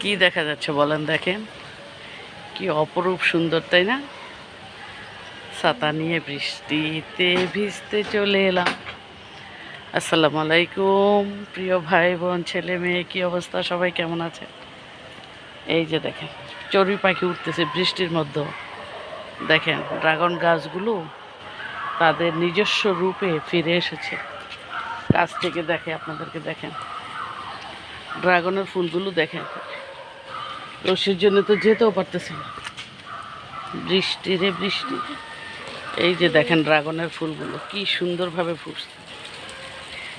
কি দেখা যাচ্ছে বলেন দেখেন? কি অপরূপ সুন্দর, তাই না? ছাতা নিয়ে বৃষ্টিতে ভিজতে চলে এলাম। আসসালামু আলাইকুম, প্রিয় ভাই বোন ছেলে মেয়ে, কি অবস্থা? সবাই কেমন আছে? এই যে দেখেন, চড়ুই পাখি উঠতেছে বৃষ্টির মধ্যে। দেখেন, ড্রাগন গাছগুলো তাদের নিজস্ব রূপে ফিরে এসেছে। কাছ থেকে দেখে আপনাদেরকে দেখেন। ড্রাগনের ফুলগুলো দেখেন। রশির জন্য তো যেতেও পারতেছে না। বৃষ্টি রে বৃষ্টি। এই যে দেখেন ড্রাগনের ফুলগুলো, কি সুন্দরভাবে ফুটছে।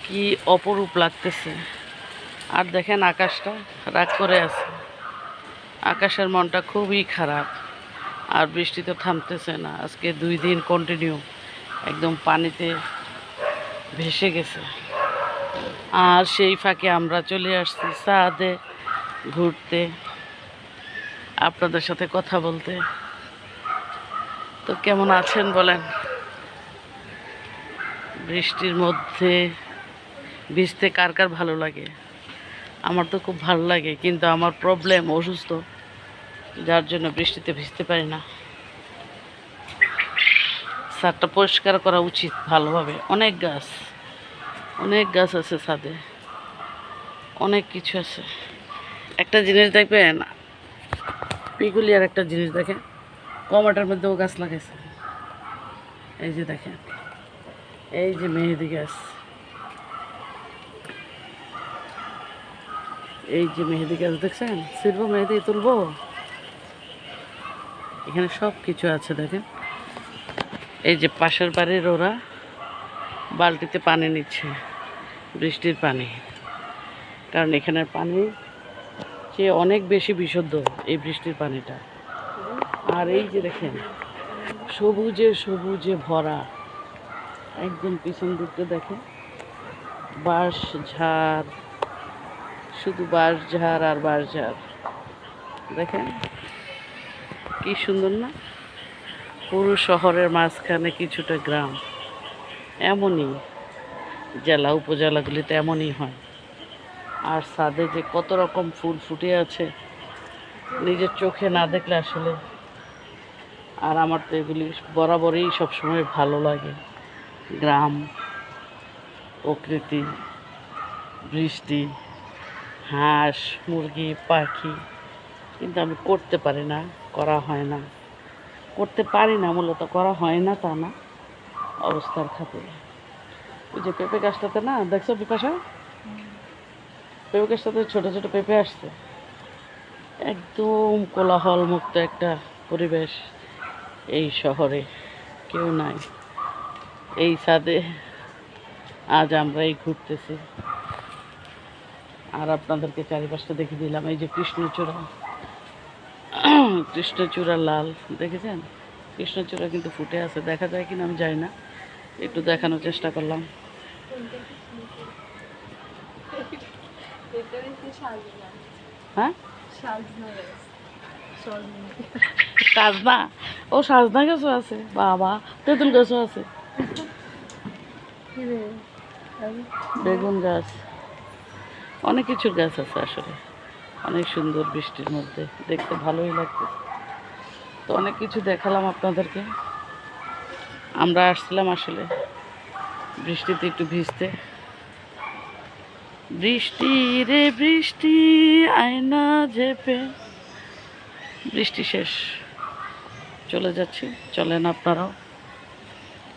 কি অপরূপ লাগতেছে। আর দেখেন আকাশটা রাগ করে আছে। আকাশের মনটা খুবই খারাপ। আর বৃষ্টি তো থামতেছে না। আজকে দুই দিন কন্টিনিউ একদম পানিতে ভেসে গেছে। আর সেই ফাঁকে আমরা চলে আসছি সাদে ঘুরতে। আপনাদের সাথে কথা বলতে। তো কেমন আছেন বলেন? বৃষ্টির মধ্যে ভিজতে কার কার ভালো লাগে? আমার তো খুব ভালো লাগে, কিন্তু আমার প্রবলেম অসুস্থ, যার জন্য বৃষ্টিতে ভিজতে পারি না। সারটা পরিষ্কার করা উচিত ভালোভাবে। অনেক গাছ। অনেক গাছ আছে ছাদে। অনেক কিছু আছে। একটা জিনিস দেখবেন পিগুলি আর একটা জিনিস দেখেন, কমাটার মধ্যেও গাছ লাগাইছে। এই যে দেখেন, এই যে মেহেদি গাছ। এই যে মেহেদি গাছ দেখছেন? শিল্প মেহেদি তুলবো? এখানে সব কিছু আছে দেখেন। এই যে পাশের বাড়ির ওরা বালতিতে পানি নিচ্ছে। বৃষ্টির পানি। কারণ এখানের পানি চেয়ে অনেক বেশি বিশুদ্ধ এই বৃষ্টির পানিটা। আর এই যে দেখেন, সবুজে সবুজে ভরা, একদম পিছন দিকটা দেখেন, বাঁশ ঝাড়, শুধু বাঁশ ঝাড় আর বাঁশ ঝাড়। দেখেন কি সুন্দর না? পুরো শহরের মাঝখানে কিছুটা গ্রাম, এমনই। জেলা উপজেলাগুলিতে এমনই হয়। আর ছাদে যে কত রকম ফুল ফুটে আছে, নিজের চোখে না দেখলে আসলে আর আমার তো এগুলি বরাবরই সবসময় ভালো লাগে। গ্রাম, প্রকৃতি, বৃষ্টি, হাঁস, মুরগি, পাখি, কিন্তু আমি করতে পারি না, করা হয় না। করতে পারি না, মূলত করা হয় না তা না, অবস্থার খাতিরে। ওই যে পেঁপে গাছটাতে না, দেখছ বিপাশা পেঁপে গাছটাতে ছোটো ছোটো পেঁপে আসছে। একদম কোলাহল মুক্ত একটা পরিবেশ এই শহরে, কেউ নাই। এই ছাদে আজ আমরা এই ঘুরতেছি। আর আপনাদেরকে চারিপাশটা দেখে দিলাম, এই যে কৃষ্ণচূড়া। কৃষ্ণচূড়া লাল, দেখেছেন? কৃষ্ণচূড়া কিন্তু ফুটে আছে, দেখা যায় কিনা আমি যাই না। একটু দেখানোর চেষ্টা করলাম। হ্যাঁ? সাজনা। ও সাজনা গাছও আছে? বাবা তেঁতুল গাছও আছে। বেগুন গাছ। অনেক কিছুর গাছ আছে আসলে। অনেক সুন্দর বৃষ্টির মধ্যে। দেখতে ভালোই লাগছে। তো অনেক কিছু দেখালাম আপনাদেরকে। আমরা আসছিলাম আসলে। বৃষ্টিতে একটু ভিজতে। বৃষ্টি রে বৃষ্টি, আয়না ঝেপে। বৃষ্টি শেষ। চলে যাচ্ছি। চলেন আপনারাও।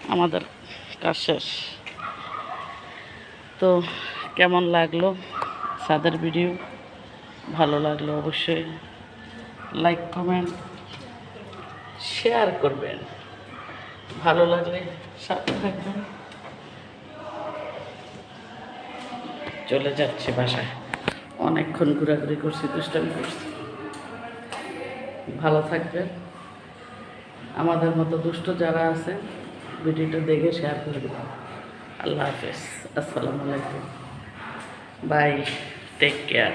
আমাদের কাজ শেষ। তো কেমন লাগল সাদের ভিডিও? ভালো লাগল অবশ্যই। লাইক, কমেন্ট, শেয়ার করবেন। ভালো লাগলে সাথে থাকবেন। চলে যাচ্ছে বাসায়। অনেকক্ষণ ঘোরাঘুরি করছি, দুষ্টামি করছি। ভালো থাকবে। আমাদের মতো দুষ্ট যারা আছে, ভিডিওটা দেখে শেয়ার করবেন আল্লাহ হাফেজ। আসসালামু আলাইকুম। Bye take care